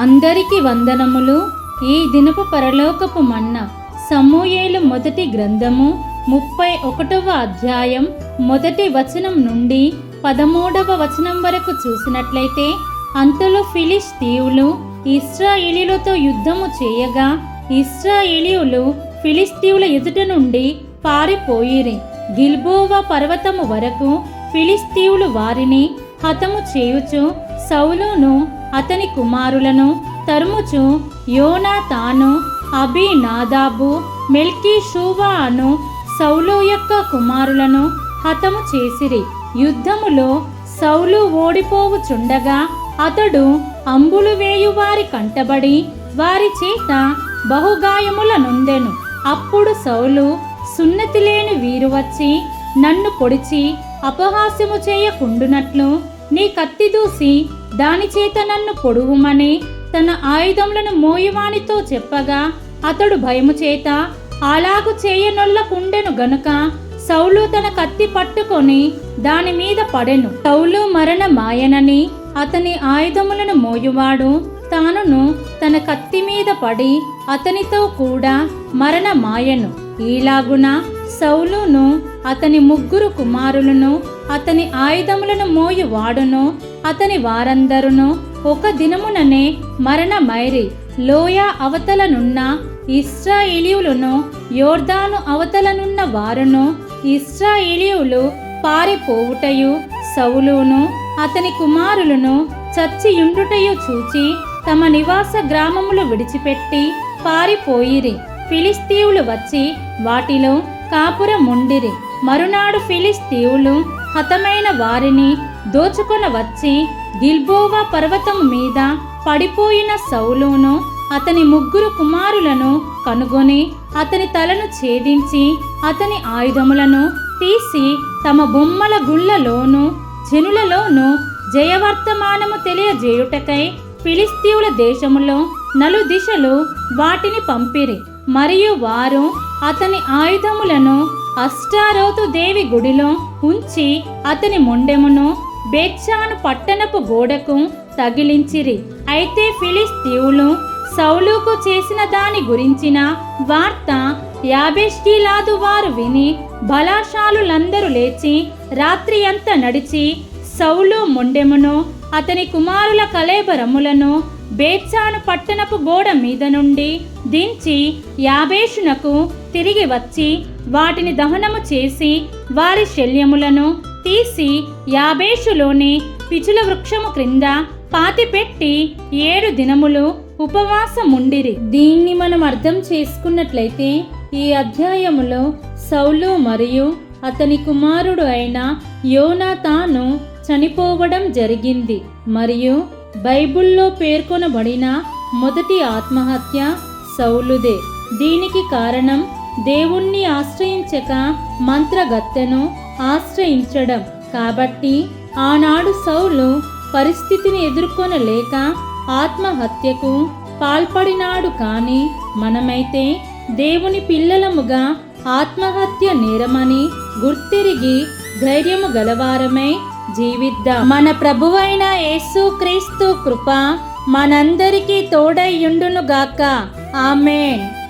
అందరికి వందనములు. ఈ దినపు పరలోకపు మన్న సమూయేలు మొదటి గ్రంథము ముప్పై ఒకటవ అధ్యాయం మొదటి వచనం నుండి పదమూడవ వచనం వరకు చూసినట్లయితే అంతలో ఫిలిస్తీయులు ఇస్రాయేలీలతో యుద్ధము చేయగా ఇస్రాయేలీయులు ఫిలిస్తీవుల ఎదుట నుండి పారిపోయిరి. గిల్బోవా పర్వతము వరకు ఫిలిస్తీవులు వారిని హతము చేయుచు సౌలును అతని కుమారులను తరుముచు యోనా తాను అబి నాదాబు మెల్కీ షూవా అను సౌలు యొక్క కుమారులను హతము చేసిరి. యుద్ధములో సౌలు ఓడిపోవుచుండగా అతడు అంబులు వేయువారి కంటబడి వారి చేత బహుగాయముల నొందెను. అప్పుడు సౌలు సున్నతి లేని వీరు వచ్చి నన్ను పొడిచి అపహాస్యము చేయకుండునట్లు నీ కత్తి దూసి దానిచేత నన్ను పొడువుమని తన ఆయుధములను మోయువానితో చెప్పగా అతడు భయము చేత అలాగు చేయనొల్లకుండెను గనుక సౌలు తన కత్తి పట్టుకొని దాని మీద పడెను. సౌలు మరణ మాయనని అతని ఆయుధములను మోయువాడు తానును తన కత్తి మీద పడి అతనితో కూడా మరణ మాయను ఈలాగున సౌలును అతని ముగ్గురు కుమారులను అతని ఆయుధములను మోయువాడును అతని వారందరును ఒక దినముననే మరణమైరి లోయ అవతలనున్న ఇస్రాయేలీయులను యోర్దాను అవతలనున్న వారును ఇస్రాయేలీయులు పారిపోవుటయు సౌలును అతని కుమారులను చచ్చియుండుటయు చూచి తమ నివాస గ్రామములు విడిచిపెట్టి పారిపోయిరి. ఫిలిస్తీవులు వచ్చి వాటిలో కాపురముండిరి. మరునాడు ఫిలిస్తీవులు హతమైన వారిని దోచుకొన వచ్చి గిల్బోవా పర్వతము మీద పడిపోయిన సౌలును అతని ముగ్గురు కుమారులను కనుగొని అతని తలను ఛేదించి అతని ఆయుధములను తీసి తమ బొమ్మల గుళ్ళలోను జనులలోను జయవర్తమానము తెలియజేయుటకై ఫిలిస్తీవుల దేశములో నలు దిశలు వాటిని పంపిరి. మరియు వారు అతని ఆయుధములను అష్టారోతు దేవి గుడిలో ఉంచి అతని మొండెమును బెచ్చాను పట్టణపు గోడకు తగిలించిరి. అయితే ఫిలిస్తీవులు సౌలుకు చేసిన దాని గురించిన వార్త యాబెష్గిలాదు వారు విని బలాశాలులందరూ లేచి రాత్రి అంతా నడిచి సౌలు మొండెమును అతని కుమారుల కలేబరములను బేత్సాను పట్టణపు గోడ మీద నుండి దించి యాబేషునకు తిరిగి వచ్చి వాటిని దహనము చేసి వారి శల్యములను తీసి యాబేషులోని పిచుల వృక్షము క్రింద పాతిపెట్టి ఏడు దినములు ఉపవాసముండిరి. దీన్ని మనం అర్థం చేసుకున్నట్లయితే ఈ అధ్యాయములో సౌలు మరియు అతని కుమారుడు అయిన యోనాతాను చనిపోవడం జరిగింది. మరియు బైబిల్లో పేర్కొనబడిన మొదటి ఆత్మహత్య సౌలుదే. దీనికి కారణం దేవుణ్ణి ఆశ్రయించక మంత్రగత్తెను ఆశ్రయించడం. కాబట్టి ఆనాడు సౌలు పరిస్థితిని ఎదుర్కొనలేక ఆత్మహత్యకు పాల్పడినాడు కానీ మనమైతే దేవుని పిల్లలముగా ఆత్మహత్య నేరమని గుర్తిరిగి ధైర్యము గలవారమై జీవిద్దాం. మన ప్రభువైన యేసుక్రీస్తు కృప మనందరికీ తోడైయుండునుగాక ఆమెన్.